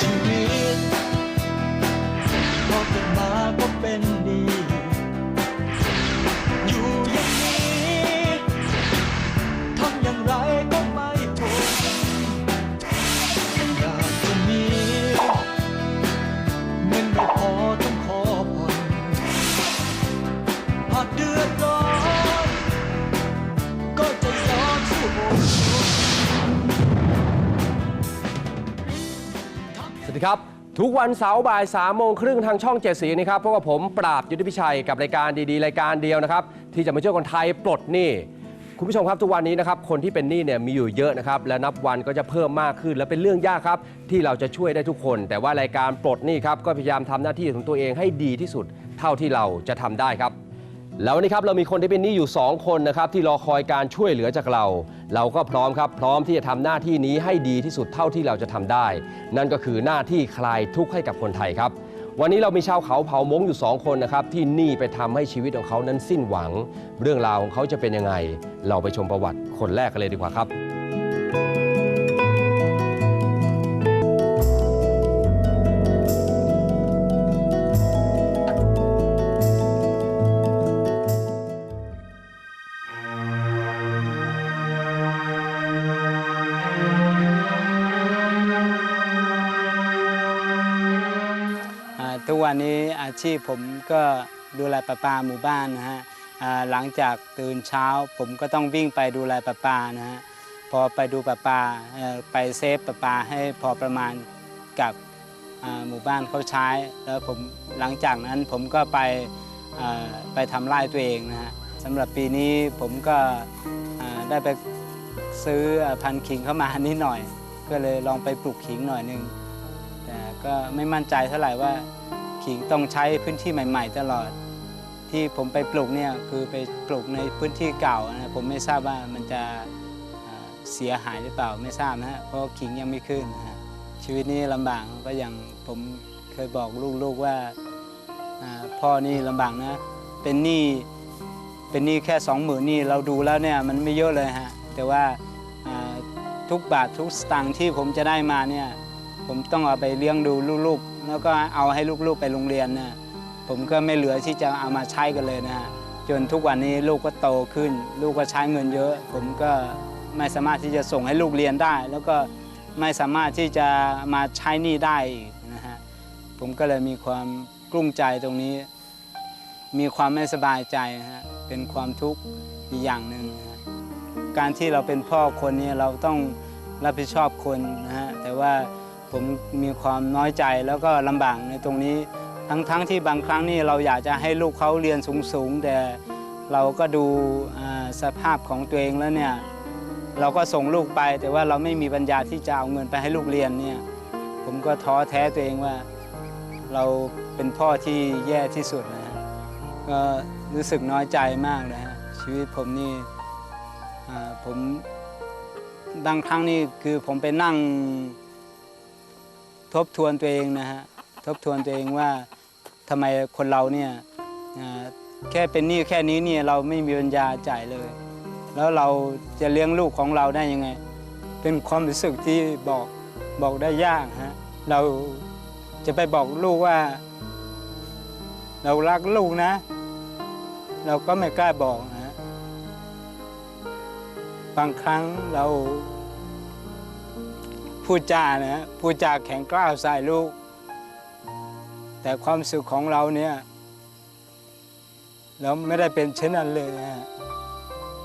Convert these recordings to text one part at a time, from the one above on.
ชีวิ ทุกวันเสาร์บ่าย3ามโมงครึ่งทางช่องเจ็ดสีนะครับพบกับผมปราบยุทธพิชัยกับรายการดีๆ รายการเดียวนะครับ ที่จะมาช่วยคนไทยปลดหนี้ คุณผู้ชมครับทุกวันนี้นะครับคนที่เป็นหนี้เนี่ยมีอยู่เยอะนะครับและนับวันก็จะเพิ่มมากขึ้น และเป็นเรื่องยากครับ ที่เราจะช่วยได้ทุกคน แต่ว่ารายการปลดหนี้ครับก็พยายามทำหน้าที่ของตัวเองให้ดีที่สุด เท่าที่เราจะทำได้ครับ แล้ววันนี้ครับเรามีคนที่เป็นหนี้อยู่ 2 คนนะครับที่รอคอยการช่วยเหลือจากเรา เราก็พร้อมครับพร้อมที่จะทำหน้าที่นี้ให้ดีที่สุดเท่าที่เราจะทำได้ นั่นก็คือหน้าที่คลายทุกข์ให้กับคนไทยครับวันนี้เรามีชาวเขาเผ่ามงอยู่ 2 คนนะครับที่หนี้ไปทำให้ชีวิตของเขานั้นสิ้นหวัง เรื่องราวของเขาจะเป็นยังไง เราไปชมประวัติคนแรกกันเลยดีกว่าครับ ทุกวันนี้อาชีพผมก็ดูแลประปาหมู่บ้านนะฮะหลังจากตื่นเช้าผมก็ต้องวิ่งไปดูแลประปานะฮะพอไปดูประปาไปเซฟประปาให้พอประมาณกับหมู่บ้านเขาใช้ แล้วผมหลังจากนั้นผมก็ไปไปทำไร่ตัวเองนะฮะสำหรับปีนี้ผมก็ได้ไปซื้อพันธุ์ขิงเข้ามานิดหน่อย ก็เลยลองไปปลูกขิงหน่อยนึง แต่ก็ไม่มั่นใจเท่าไหร่ว่าิงต้องใช้พื้นที่ใหม่ ๆ ตลอด ที่ผมไปปลูกเนี่ยคือไปปลูกในพื้นที่เก่านะผมไม่ทราบว่ามันจะเสียหายหรือเปล่าไม่ทราบนะฮะเพราะขิงยังไม่ขึ้นนะฮะชีวิตนี้ลำบากก็อย่างผมเคยบอกลูกๆว่าพ่อนี่ลำบากนะเป็นหนี้เป็นหนี้แค่สองหมื่นนี่เราดูแล้วเนี่ยมันไม่เยอะเลยฮะแต่ว่าอ่าทุกบาททุกสตางค์ที่ผมจะได้มาเนี่ยผมต้องเอาไปเลี้ยงดูลูกๆ แล้วก็เอาให้ลูกๆไปโรงเรียนนะผมก็ไม่เหลือที่จะเอามาใช้กันเลยนะฮะจนทุกวันนี้ลูกก็โตขึ้น ลูกก็ใช้เงินเยอะ ผมก็ไม่สามารถที่จะส่งให้ลูกเรียนได้ แล้วก็ไม่สามารถที่จะมาใช้หนี้ได้อีกนะฮะผมก็เลยมีความกลุ้มใจตรงนี้ มีความไม่สบายใจนะฮะเป็นความทุกข์อีกอย่างหนึ่งนะการที่เราเป็นพ่อคนนี้เราต้องรับผิดชอบคนนะฮะแต่ว่า ผมมีความน้อยใจแล้วก็ลำบากในตรงนี้ ทั้งๆทที่บางครั้งนี่เราอยากจะให้ลูกเขาเรียนสูงๆ แต่เราก็ดูสภาพของตัวเองแล้วเนี่ยเราก็ส่งลูกไป แต่ว่าเราไม่มีปัญญาที่จะเอาเงินไปให้ลูกเรียนเนี่ยผมก็ท้อแท้ตัวเองว่า เราเป็นพ่อที่แย่ที่สุดนะฮะก็รู้สึกน้อยใจมากเลยฮะชีวิตผมนี่ผมบางครั้งนี่คือผมไปนั่ง ทบทวนตัวเองนะฮะทบทวนตัวเองว่าทำไมคนเราเนี่ยแค่เป็นหนี้แค่นี้เนี่ยเราไม่มีปัญญาจ่ายเลย แล้วเราจะเลี้ยงลูกของเราได้ยังไง เป็นความรู้สึกที่บอกบอกได้ยากฮะเราจะไปบอกลูกว่า เรารักลูกนะ เราก็ไม่กล้าบอกนะฮะบางครั้งเรา พูดจานะพูดจาแข็งกล้าวใส่ลูก แต่ความสุขของเราเนี่ยเราไม่ได้เป็นเช่นนั้นเลยนะฮะ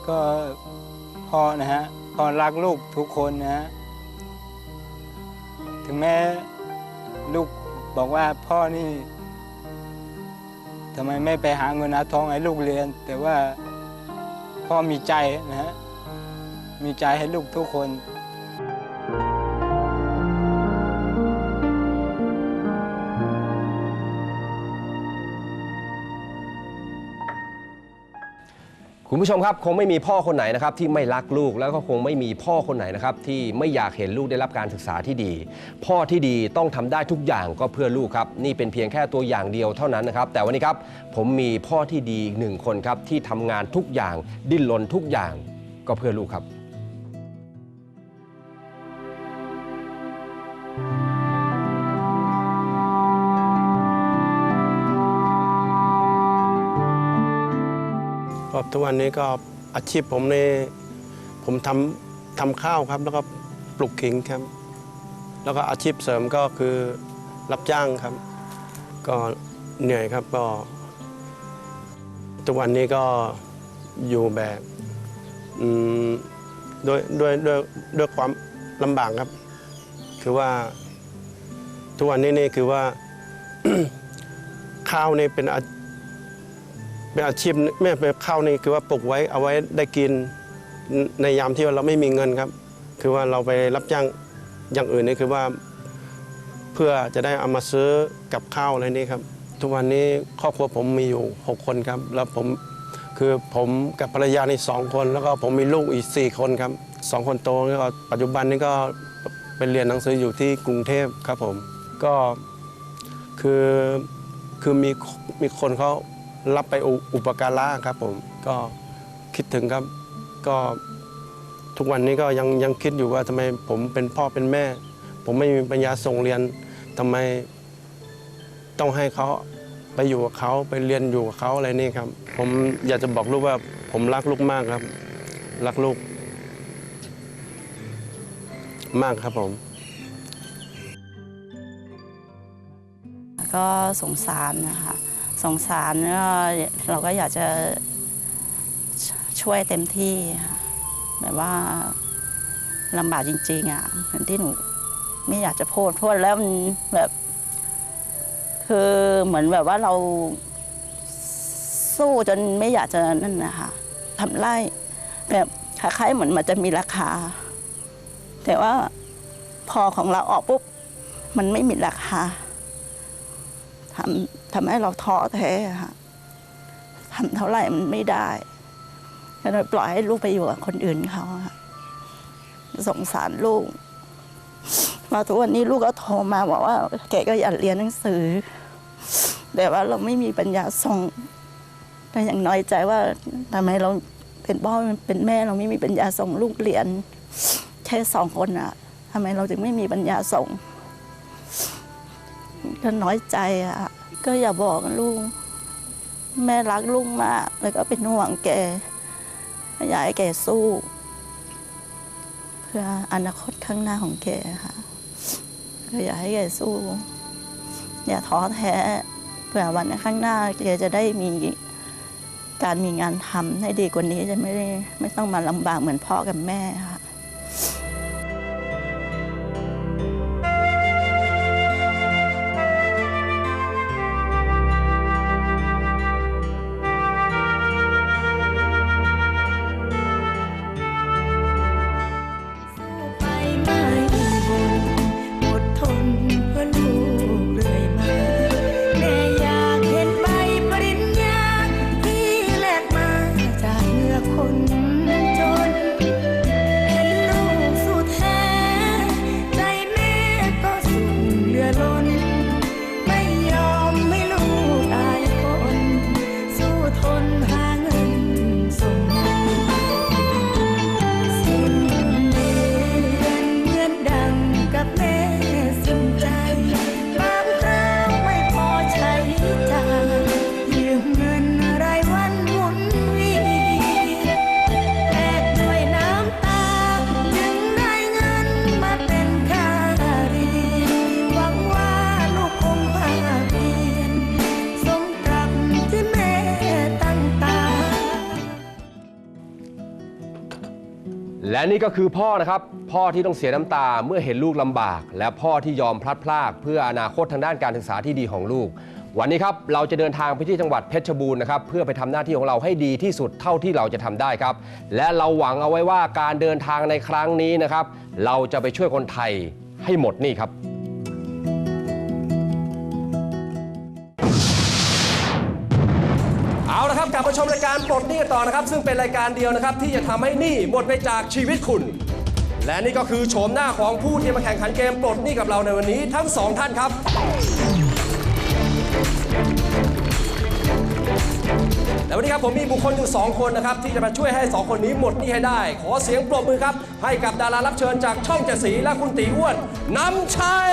ก็พ่อนะฮะพ่อรักลูกทุกคนนะฮะถึงแม้ลูกบอกว่าพ่อนี่ทำไมไม่ไปหาเงินหาทองให้ลูกเรียน แต่ว่าพ่อมีใจนะฮะมีใจให้ลูกทุกคน คุณผู้ชมครับคงไม่มีพ่อคนไหนนะครับที่ไม่รักลูกแล้วก็คงไม่มีพ่อคนไหนนะครับที่ไม่อยากเห็นลูกได้รับการศึกษาที่ดี พ่อที่ดีต้องทำได้ทุกอย่างก็เพื่อลูกครับนี่เป็นเพียงแค่ตัวอย่างเดียวเท่านั้นนะครับแต่วันนี้ครับผมมีพ่อที่ดีอีกหนึ่งคนครับที่ทำงานทุกอย่างดิ้นรนทุกอย่างก็เพื่อลูกครับ ทุกวันนี้ก็อาชีพผมนี่ผมทำทำข้าวครับ แล้วก็ปลูกขิงครับ แล้วก็อาชีพเสริมก็คือรับจ้างครับ ก็เหนื่อยครับก็ทุกวันนี้ก็อยู่แบบด้วยด้วยด้วยด้วยความลำบากครับ คือว่าทุกวันนี้นี่คือว่าข้าวนี่เป็นอ เป็นอาชีพไม่เป็นข้าวนี่คือว่าปลูกไว้เอาไว้ได้กินในในยามที่เราไม่มีเงินครับ คือว่าเราไปรับจ้างอย่างอื่นนี่คือว่า เพื่อจะได้เอามาซื้อกับข้าวอะไรนี่ครับ ทุกวันนี้ครอบครัวผมมีอยู่ 6 คนครับ แล้วผมคือผมกับภรรยานี่สองคน แล้วก็ผมมีลูกอีก 4 คนครับสองคนโตแล้วก็ปัจจุบันนี้ก็ไปเรียนหนังสืออยู่ที่กรุงเทพครับผมก็คือคือมีมีคนเขา รับไปอุอุปการะครับผมก็คิดถึงครับก็ทุกวันนี้ก็ยังยังคิดอยู่ว่าทำไมผมเป็นพ่อเป็นแม่ ผมไม่มีปัญญาส่งเรียนทำไมต้องให้เขาไปอยู่กับเขาไปเรียนอยู่กับเขาอะไรนี่ครับ ผมอยากจะบอกลูกว่าผมรักลูกมากครับ รักลูก มากครับผม ก็สงสารนะคะ สงสารเราก็อยากจะชช่วยเต็มที่ค่ะแบบว่าลำบากจริงๆอะเหมือนที่หนูไม่อยากจะพูดพูดแล้วมันแบบ คือเหมือนแบบว่าเราสู้จนไม่อยากจะนั่นนะคะทำไร่แบบคล้ายๆเหมือนมันจะมีราคา แต่ว่าพอของเราออกปุ๊บ มันไม่มีราคา ทำทำให้เราท้อแท้ค่ะทำเท่าไหร่มันไม่ได้ก็เลยปล่อยให้ลูกไปอยู่กับคนอื่นเขาค่ะสงสารลูกมาทุกวันนี้ลูกก็โทรมาบอกว่าแกก็อยากเรียนหนังสือ แต่ว่าเราไม่มีปัญญาส่งก็ยังน้อยใจว่าทำไมเราเป็นพ่อเป็นแม่เราไม่มีปัญญาส่งลูกเรียน แค่สองคนอะทำไมเราถึงไม่มีปัญญาส่ง ก็น้อยใจอะก็อย่าบอกลูก แม่รักลูกมาก แล้วก็เป็นห่วงแกอยากให้แกสู้ เพื่ออนาคตข้างหน้าของแกค่ะก็อยากให้แกสู้ อย่าท้อแท้เพื่อวันข้างหน้าแกจะได้มีการมีงานทำให้ดีกว่านี้จะไม่ได้ไม่ต้องมาลำบากเหมือนพ่อกับแม่ค่ะ นี่ก็คือพ่อนะครับ พ่อที่ต้องเสียน้ำตาเมื่อเห็นลูกลำบาก และพ่อที่ยอมพลัดพราก เพื่ออนาคตทางด้านการศึกษาที่ดีของลูก วันนี้ครับเราจะเดินทางไปที่จังหวัดเพชรบูรณ์นะครับเพื่อไปทำหน้าที่ของเราให้ดีที่สุดเท่าที่เราจะทำได้ครับ และเราหวังเอาไว้ว่าการเดินทางในครั้งนี้นะครับ เราจะไปช่วยคนไทยให้หมดนี่ครับ ละครับกลับมาชมรายการปลดหนี้ต่อนะครับ ซึ่งเป็นรายการเดียวนะครับ ที่จะทำให้หนี้หมดไปจากชีวิตคุณ และนี่ก็คือโฉมหน้าของผู้ที่มาแข่งขันเกมปลดหนี้กับเราในวันนี้ทั้งสองท่านครับ และวันนี้ครับผมมีบุคคลอยู่ 2 คนนะครับ ที่จะมาช่วยให้ 2 คนนี้หมดหนี้ให้ได้ ขอเสียงปรบมือครับ ให้กับดารารับเชิญจากช่องเจ็ดสีและคุณตีอ้วนน้ำชัย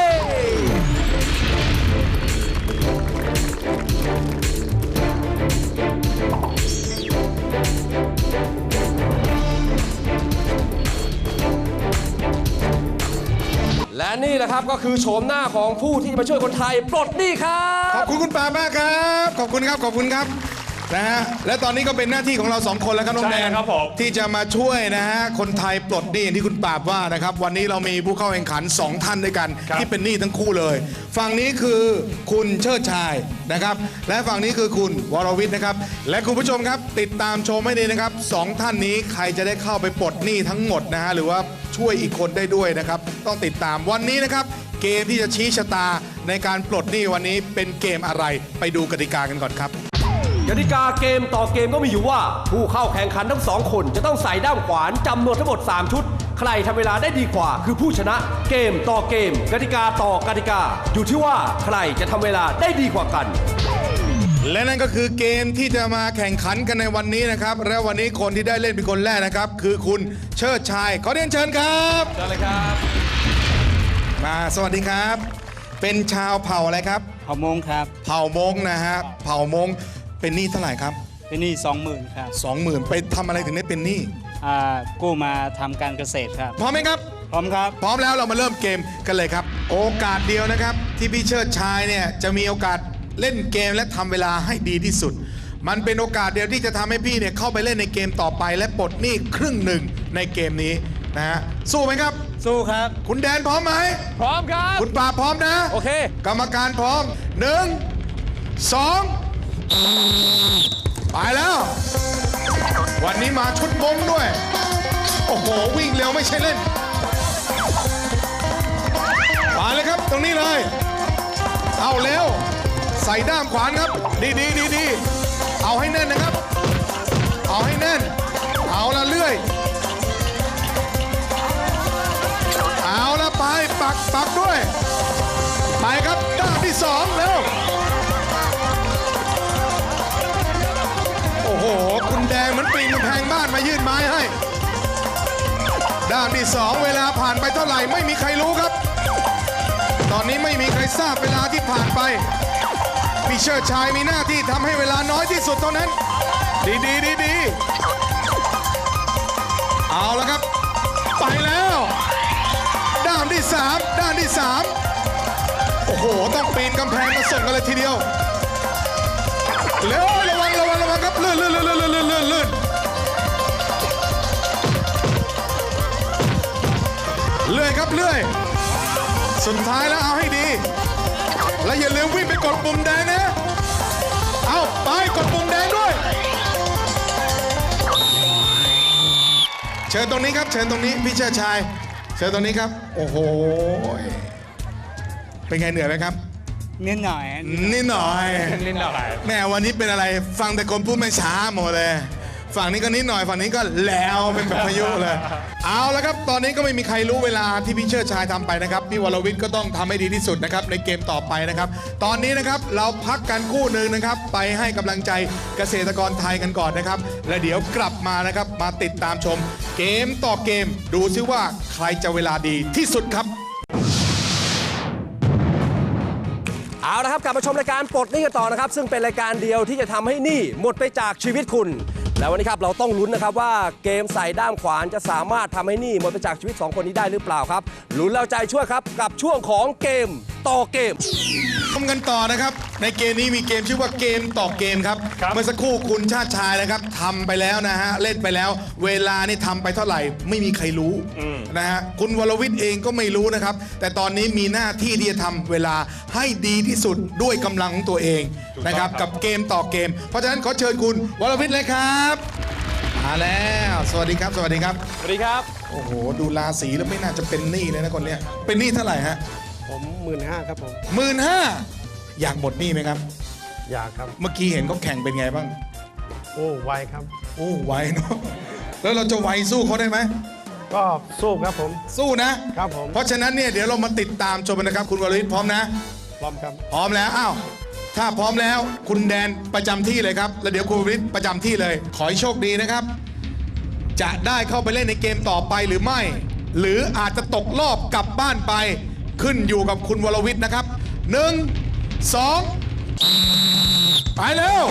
และนี่แหละครับก็คือโฉมหน้าของผู้ที่มาช่วยคนไทยปลดหนี้ครับ ขอบคุณคุณปามากครับ ขอบคุณครับ ขอบคุณครับ นะฮะและตอนนี้ก็เป็นหน้าที่ของเราสองคนแล้วครับน้องแดนใช่ครับผม ที่จะมาช่วยนะฮะคนไทยปลดหนี้อย่างที่คุณปราบว่านะครับวันนี้เรามีผู้เข้าแข่งขัน 2 ท่านด้วยกัน ที่เป็นหนี้ทั้งคู่เลยฝั่งนี้คือคุณเชิดชายนะครับ และฝั่งนี้คือคุณวรวิทย์นะครับ และคุณผู้ชมครับ ติดตามชมให้ดีนะครับสองท่านนี้ใครจะได้เข้าไปปลดหนี้ทั้งหมดนะฮะหรือว่าช่วยอีกคนได้ด้วยนะครับ ต้องติดตามวันนี้นะครับ เกมที่จะชี้ชะตาในการปลดหนี้วันนี้เป็นเกมอะไรไปดูกติกากันก่อนครับ กติกาเกมต่อเกมก็มีอยู่ว่า ผู้เข้าแข่งขันทั้งสองคน จะต้องใส่ด้ามขวานจำนวนทั้งหมด 3 ชุด ใครทำเวลาได้ดีกว่า คือผู้ชนะ เกมต่อเกม กติกาต่อกติกา อยู่ที่ว่าใครจะทำเวลาได้ดีกว่ากัน และนั่นก็คือเกมที่จะมาแข่งขันกันในวันนี้นะครับ และวันนี้คนที่ได้เล่นเป็นคนแรกนะครับ คือคุณเชิดชายขอเรียนเชิญครับเชิญเลยครับ มาสวัสดีครับ เป็นชาวเผ่าอะไรครับ เผ่ามงครับ เผ่ามงนะฮะเผ่ามง เป็นหนี้เท่าไหร่ครับ เป็นหนี้สองหมื่นครับ20,000 ไปทำอะไรถึงได้เป็นหนี้อ่ากู้มาทำการเกษตรครับ พร้อมไหมครับ พร้อมครับ พร้อมแล้วเรามาเริ่มเกมกันเลยครับ โอกาสเดียวนะครับ ที่พี่เชิดชายเนี่ยจะมีโอกาสเล่นเกมและทำเวลาให้ดีที่สุด มันเป็นโอกาสเดียวที่จะทำให้พี่เนี่ยเข้าไปเล่นในเกมต่อไป และปลดหนี้ครึ่งหนึ่งในเกมนี้นะฮะสู้ไหมครับ สู้ครับ คุณแดนพร้อมไหม พร้อมครับ คุณปราบพร้อมนะ โอเค กรรมการพร้อมหนึ่งสอง ไปแล้ว วันนี้มาชุดมงด้วย โอ้โห วิ่งเร็วไม่ใช่เล่นมาเลยครับตรงนี้เลย เอาเร็ว ใส่ด้ามขวานครับ ดีดีดีดีเอาให้แน่นนะครับ เอาให้แน่น เอาละเลื่อย เอาละไปปักปักด้วย ไปครับด้านที่สองเร็ว โอ้โห คุณแดงเหมือนปีนกำแพงบ้านมายื่นไม้ให้ ด้านที่สองเวลาผ่านไปเท่าไหร่ไม่มีใครรู้ครับ ตอนนี้ไม่มีใครทราบเวลาที่ผ่านไปพี่เชิดชายมีหน้าที่ทำให้เวลาน้อยที่สุดเท่านั้น ดีดีดีดีเอาและครับ ไปแล้ว ด้านที่สามด้านที่สามโอ้โห ต้องปีนกำแพงมาส่งกันเลยทีเดียวเร็ว ลื่นลื่นลื่นลื่นลื่นลื่นลื่นเลื่อยครับเลื่อย สุดท้ายแล้วเอาให้ดี และอย่าลืมวิ่งไปกดปุ่มแดงนะ เอาไปกดปุ่มแดงด้วย เชิญตรงนี้ครับ เชิญตรงนี้พี่เชิดชาย เชิญตรงนี้ครับ โอ้โห เป็นไงเหนื่อยไหมครับ นิดหน่อยนิดหน่อย นิดหน่อยแม่วันนี้เป็นอะไรฟังแต่คนพูดไม่ช้าหมดเลย ฝั่งนี้ก็นิดหน่อยฝั่งนี้ก็แล้วเป็นแบบพายุเลย เอาละครับ ตอนนี้ก็ไม่มีใครรู้เวลาที่พี่เชิดชายทำไปนะครับพี่วรวิทย์ก็ต้องทำให้ดีที่สุดนะครับในเกมต่อไปนะครับ ตอนนี้นะครับเราพักกันคู่หนึ่งนะครับ ไปให้กำลังใจเกษตรกรไทยกันก่อนนะครับ และเดี๋ยวกลับมานะครับมาติดตามชม เกมต่อเกม ดูซิว่าใครจะเวลาดีที่สุดครับ ละครับกลับมาชมรายการปลดหนี้กันต่อนะครับ ซึ่งเป็นรายการเดียวที่จะทำให้หนี้หมดไปจากชีวิตคุณ แล้ววันนี้ครับเราต้องลุ้นนะครับว่าเกมใส่ด้ามขวานจะสามารถทำให้หนี้หมดไปจากชีวิตสองคนนี้ได้หรือเปล่าครับลุ้นแล้วใจช่วยครับกับช่วงของเกม ต่อเกมชมกันต่อนะครับ ในเกมนี้มีเกมชื่อว่าเกมต่อเกมครับ ครับ เมื่อสักครู่คุณชาติชายนะครับทำไปแล้วนะฮะเล่นไปแล้ว เวลานี่ทำไปเท่าไหร่ ไม่มีใครรู้นะฮะคุณวรวิทย์เองก็ไม่รู้นะครับ แต่ตอนนี้มีหน้าที่ที่จะทำเวลาให้ดีที่สุดด้วยกำลังของตัวเองนะครับ กับเกมต่อเกม เพราะฉะนั้นขอเชิญคุณวรวิทย์เลยครับมาแล้ว สวัสดีครับ สวัสดีครับ สวัสดีครับ โอ้โห ดูราศีแล้วไม่น่าจะเป็นหนี้เลยนะคนเนี้ยเป็นหนี้เท่าไหร่ฮะผม หมื่นห้าครับผมหมื่นห้าอยากหมดหนี้ไหมครับ อยากครับ เมื่อกี้เห็นเขาแข่งเป็นไงบ้าง โอ้ไวครับ โอ้ไวเนาะแล้วเราจะไวสู้เขาได้ไหมก็สู้ครับผม สู้นะครับผม เพราะฉะนั้นเนี่ยเดี๋ยวเรามาติดตามชมกันนะครับ คุณวรวิทย์พร้อมนะ พร้อมครับพร้อมแล้วอ้าวถ้าพร้อมแล้วคุณแดนประจำที่เลยครับ แล้วเดี๋ยวคุณวรวิทย์ประจำที่เลย ขอให้โชคดีนะครับ จะได้เข้าไปเล่นในเกมต่อไปหรือไม่ หรืออาจจะตกรอบกลับบ้านไป ขึ้นอยู่กับคุณวรวิทย์นะครับหนึ่งสองไปแล้ว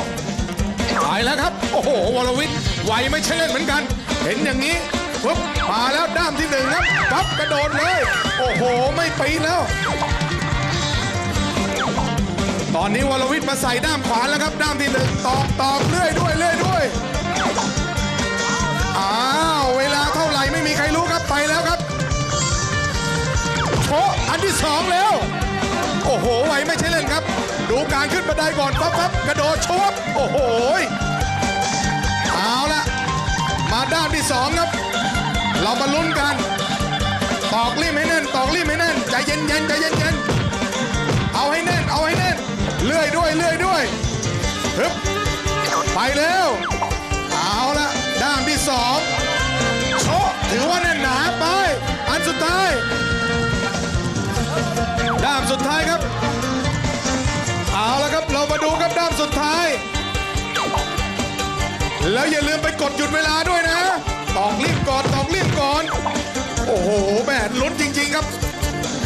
ไปแล้วครับ โอ้โหวรวิทย์ไวไม่ใช่เล่นเหมือนกัน เห็นอย่างนี้ปึ๊บมาแล้วด้ามที่หนึ่งครับปั๊บกระโดดเลย โอ้โห ไม่ปีนแล้ว ตอนนี้วรวิทย์มาใส่ด้ามขวาแล้วครับ ด้ามที่หนึ่งตอกตอกเรื่อยด้วยเรื่อยด้วยอ้าวเวลาเท่าไหร่ไม่มีใครรู้ครับไปแล้ว ที่สองแล้ว โอ้โหไหวไม่ใช่เล่นครับ ดูการขึ้นบันไดก่อนปั๊บปั๊บกระโดดชวบโอ้โหเอาละมาด้านที่สองครับ เรามาลุ้นกัน ตอกรีมให้แน่น ตอกรีมให้แน่น ใจเย็นเย็นใจเย็นเย็นเอาให้แน่น เอาให้แน่น เลื่อยด้วย เลื่อยด้วยฮึบไปแล้ว เอาละด้านที่สองโชถือว่าแน่นหนาไป อันสุดท้าย ด้ามสุดท้ายครับ เอาละครับเรามาดูครับด้ามสุดท้าย แล้วอย่าลืมไปกดหยุดเวลาด้วยนะตอกรีบก่อนตอกรีบก่อน โอ้โหแม่ลุ้นจริง ๆครับ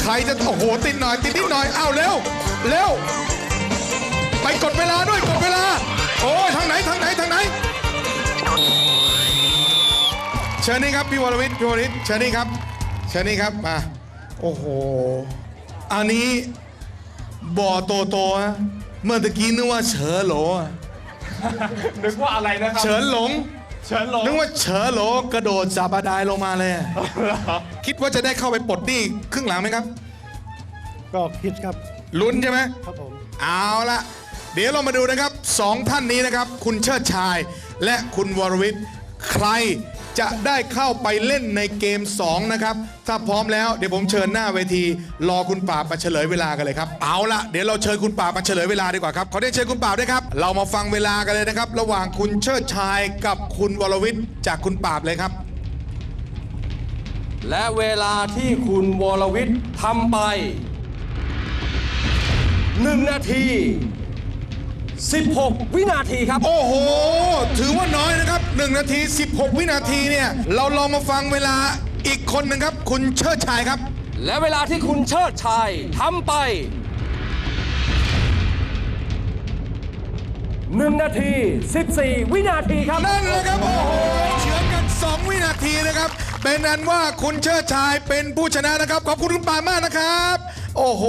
ใครจะโอ้โหติดหน่อยติดนิดหน่อยอ้าวเร็วเร็วไปกดเวลาด้วยกดเวลา โอ้ยทางไหนทางไหนทางไหน เชิญนี่ครับพี่วรวิทย์พี่วรวิทย์เชิญนี่ครับ เชิญนี่ครับมาโอ้โห อันนี้บ่อโตโตๆฮะเมื่อตะกี้นึกว่าเฉอโหลอะนึกว่าอะไรนะครับเฉินหลงเชิญลงนึกว่าเฉอโหลกระโดดจับอาดายลงมาเลยอะคิดว่าจะได้เข้าไปปลดหนี้ครึ่งหลังไหมครับ ก็คิดครับลุ้นใช่ไหม ครับผม เอาละเดี๋ยวเรามาดูนะครับสองท่านนี้นะครับ คุณเชิดชาย และคุณวรวิทย์ใคร จะได้เข้าไปเล่นในเกม 2 นะครับ ถ้าพร้อมแล้วเดี๋ยวผมเชิญหน้าเวที รอคุณป่าบมาเฉลยเวลากันเลยครับ เอาละเดี๋ยวเราเชิญคุณป่าบมาเฉลยเวลาดีกว่าครับขอได้เชิญคุณป่าบด้วยครับ เรามาฟังเวลากันเลยนะครับ ระหว่างคุณเชิดชายกับคุณวรวิทย์จากคุณป่าบเลยครับ และเวลาที่คุณวรวิทย์ทำไป 1 นาที 16 วินาทีครับ โอ้โห ถือว่าน้อยนะครับ 1 นาที 16 วินาทีเนี่ย เราลองมาฟังเวลาอีกคนหนึ่งครับ คุณเชิดชายครับ และเวลาที่คุณเชิดชัยทำไป 1 นาที 14 วินาทีครับ นั่นเลยครับ โอ้โหเฉือนกัน 2 วินาทีนะครับ เป็นนั้นว่าคุณเชิดชายเป็นผู้ชนะนะครับ ขอบคุณคุณปามากนะครับ โอ้โห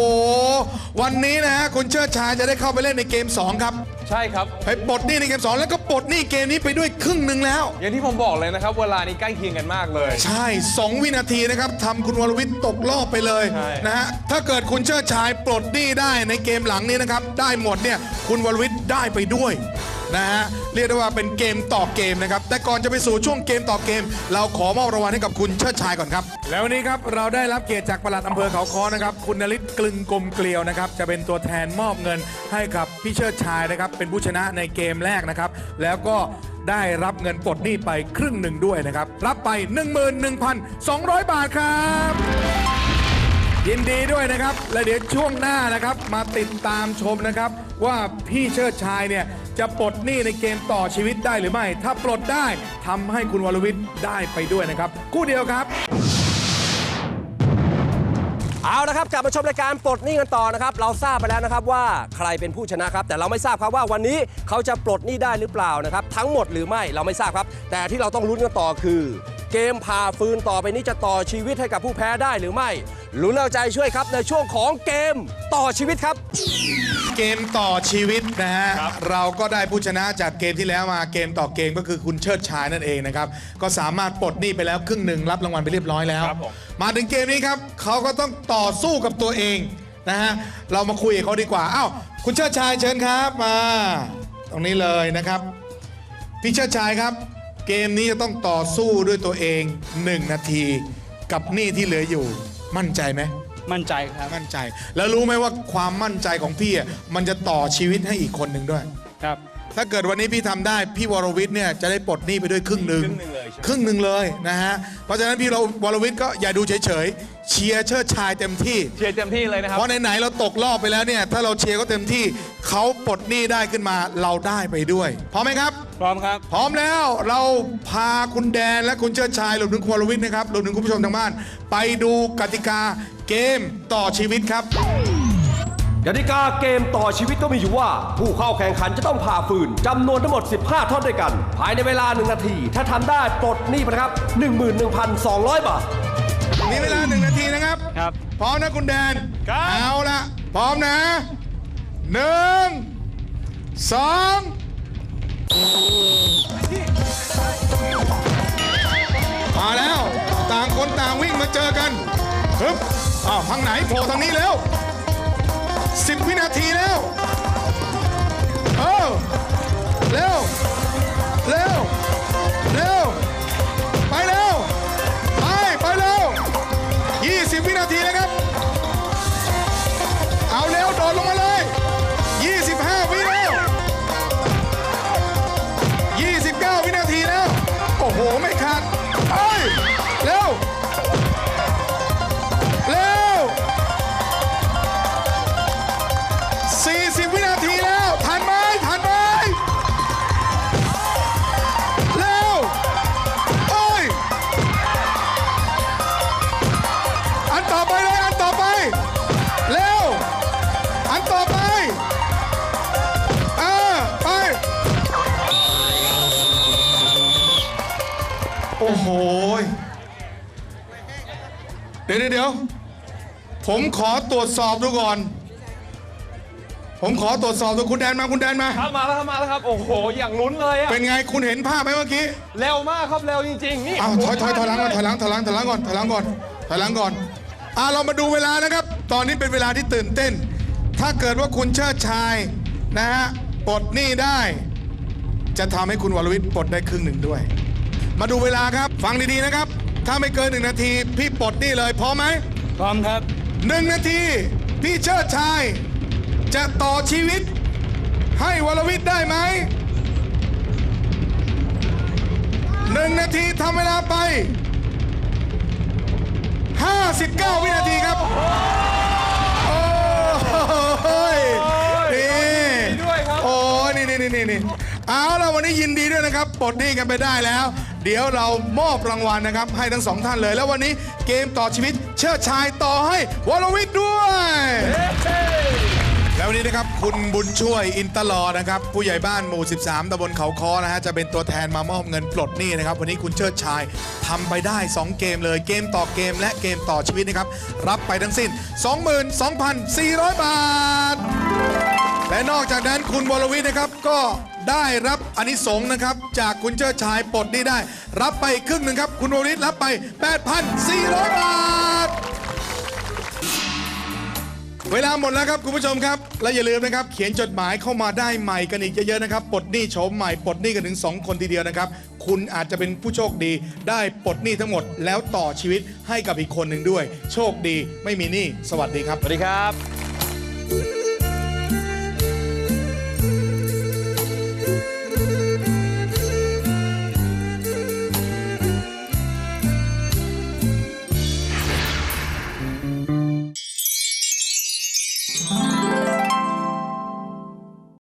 วันนี้นะฮะคุณเชิดชายจะได้เข้าไปเล่นในเกม 2 ครับ ใช่ครับ ไปปลดหนี้ในเกม 2 แล้วก็ปลดหนี้เกมนี้ไปด้วยครึ่งหนึ่งแล้ว อย่างที่ผมบอกเลยนะครับ เวลานี้ใกล้เคียงกันมากเลย ใช่ 2 วินาทีนะครับทำคุณวรวิทย์ตกรอบไปเลยใช่ นะฮะถ้าเกิดคุณเชิดชายปลดหนี้ได้ในเกมหลังนี้นะครับ ได้หมดเนี่ยคุณวรวิทย์ได้ไปด้วย นะฮะเรียกได้ว่าเป็นเกมต่อเกมนะครับ แต่ก่อนจะไปสู่ช่วงเกมต่อเกม เราขอมอบรางวัลให้กับคุณเชิดชายก่อนครับ แล้ววันนี้ครับเราได้รับเกียรติจากปลัดอำเภอเขาค้อนะครับ คุณนฤทธิ์กลึงกลมเกลียวนะครับ จะเป็นตัวแทนมอบเงินให้กับพี่เชิดชายนะครับ เป็นผู้ชนะในเกมแรกนะครับ แล้วก็ได้รับเงินปลดหนี้ไปครึ่งหนึ่งด้วยนะครับ รับไป 11,200 บาทครับ ยินดีด้วยนะครับ และเดี๋ยวช่วงหน้านะครับ มาติดตามชมนะครับ ว่าพี่เชิดชายเนี่ย จะปลดหนี้ในเกมต่อชีวิตได้หรือไม่ ถ้าปลดได้ทำให้คุณวรวิทย์ได้ไปด้วยนะครับ คู่เดียวครับ เอาละครับกลับมาชมรายการปลดหนี้กันต่อนะครับ เราทราบไปแล้วนะครับว่าใครเป็นผู้ชนะครับ แต่เราไม่ทราบครับว่าวันนี้เขาจะปลดหนี้ได้หรือเปล่านะครับ ทั้งหมดหรือไม่เราไม่ทราบครับ แต่ที่เราต้องลุ้นกันต่อคือ เกมพาฟืนต่อไปนี้จะต่อชีวิตให้กับผู้แพ้ได้หรือไม่ ลุ้นเอาใจช่วยครับในช่วงของเกมต่อชีวิตครับ เกมต่อชีวิตนะฮะ เราก็ได้ผู้ชนะจากเกมที่แล้วมาเกมต่อเกมก็คือคุณเชิดชายนั่นเองนะครับ ก็สามารถปลดหนี้ไปแล้วครึ่งหนึ่งรับรางวัลไปเรียบร้อยแล้ว ครับผม มาถึงเกมนี้ครับเขาก็ต้องต่อสู้กับตัวเองนะฮะ เรามาคุยกับเขาดีกว่า อ้าวคุณเชิดชายเชิญครับมา ตรงนี้เลยนะครับ พี่เชิดชายครับ เกมนี้จะต้องต่อสู้ด้วยตัวเอง 1 นาที กับหนี้ที่เหลืออยู่ มั่นใจไหมมั่นใจครับมั่นใจ แล้วรู้ไหมว่าความมั่นใจของพี่อะมันจะต่อชีวิตให้อีกคนหนึ่งด้วย ครับ ถ้าเกิดวันนี้พี่ทำได้ พี่วรวิทย์เนี่ยจะได้ปลดหนี้ไปด้วยครึ่งหนึ่งครึ่งหนึ่งเลยใช่ไหม ครึ่งหนึ่งเลยนะฮะ เพราะฉะนั้นพี่เราวรวิทย์ก็อย่าดูเฉยๆ เชียร์เชิดชายเต็มที่ เชียร์เต็มที่เลยนะครับ เพราะไหนๆเราตกรอบไปแล้วเนี่ย ถ้าเราเชียร์เขาเต็มที่เขาปลดหนี้ได้ขึ้นมาเราได้ไปด้วยพร้อมไหมครับ พร้อมครับ พร้อมแล้วเราพาคุณแดนและคุณเชิดชายรวมถึงคุณวรวิทย์นะครับรวมถึงคุณผู้ชมทางบ้าน ไปดูกติกาเกมต่อชีวิตครับ กติกาเกมต่อชีวิตก็มีอยู่ว่า ผู้เข้าแข่งขันจะต้องผ่าฟืนจำนวนทั้งหมด 15 ท่อนด้วยกัน ภายในเวลา 1 นาที ถ้าทำได้ปลดหนี้ไปนะครับ 11,200 บาท มีเวลาหนึ่งนาทีนะครับครับ พร้อมนะคุณแดนเอาละพร้อมนะหนึ่งสองมาแล้ว ต่างคนต่างวิ่งมาเจอกันฮึบอ้าวทางไหนโผล่ทางนี้แล้ว สิบวินาทีแล้ว เออเร็ว อ้โหยเดี๋ยวเดี๋ยวเดี๋ยว ผมขอตรวจสอบดูก่อน ผมขอตรวจสอบดูคุณแดนมาคุณแดนมา ครับมาแล้วครับมาแล้วครับ โอ้โห อย่างลุ้นเลยอะเป็นไงคุณเห็นภาพไหมเมื่อกี้เร็วมากครับเร็วจริงๆนี่อ้าวถอยถอยถอยหลังก่อนถอยหลังถอยหลังถอยหลังก่อนถอยหลังก่อนถอยหลังก่อนอ่าเรามาดูเวลานะครับ ตอนนี้เป็นเวลาที่ตื่นเต้น ถ้าเกิดว่าคุณเชิดชายนะฮะปลดหนี้ได้ จะทำให้คุณวรวิทย์ปลดได้ครึ่งหนึ่งด้วย มาดูเวลาครับ ฟังดีๆนะครับ ถ้าไม่เกินหนึ่งนาที พี่ปลดหนี้เลยพร้อมไหมพร้อมครับหนึ่งนาที พี่เชิดชาย จะต่อชีวิต ให้วรวิทย์ได้ไหมหนึ่งนาทีทำเวลาไป 59 วินาทีครับ โอ้ยนี่ด้วยครับ โอ้ยนี่นี่นี่นี่นี่เอาล่ะวันนี้ยินดีด้วยนะครับปลดหนี้กันไปได้แล้ว เดี๋ยวเรามอบรางวัลนะครับ ให้ทั้งสองท่านเลย แล้ววันนี้เกมต่อชีวิตเชิดชายต่อให้วรวิทย์ด้วย แล้ววันนี้นะครับคุณบุญช่วยอินตลอดนะครับ ผู้ใหญ่บ้านหมู่ 13ตำบลเขาคอนะฮะจะเป็นตัวแทนมามอบเงินปลดหนี้นะครับ วันนี้คุณเชิดชายทำไปได้ 2 เกมเลยเกมต่อเกมและเกมต่อชีวิตนะครับ รับไปทั้งสิ้น 22,400 บาท และนอกจากนั้นคุณวรวิทย์นะครับก็ ได้รับอานิสงส์นะครับ จากคุณเชิดชายปลดหนี้ได้ รับไปครึ่งหนึ่งครับ คุณวรวิทย์รับไป 8,400 บาท เวลาหมดแล้วครับคุณผู้ชมครับ และอย่าลืมนะครับ เขียนจดหมายเข้ามาได้ใหม่กันอีกเยอะๆนะครับปลดหนี้โฉมใหม่ปลดหนี้กันถึง 2 คนทีเดียวนะครับ คุณอาจจะเป็นผู้โชคดี ได้ปลดหนี้ทั้งหมด แล้วต่อชีวิตให้กับอีกคนหนึ่งด้วย โชคดีไม่มีหนี้สวัสดีครับ สวัสดีครับ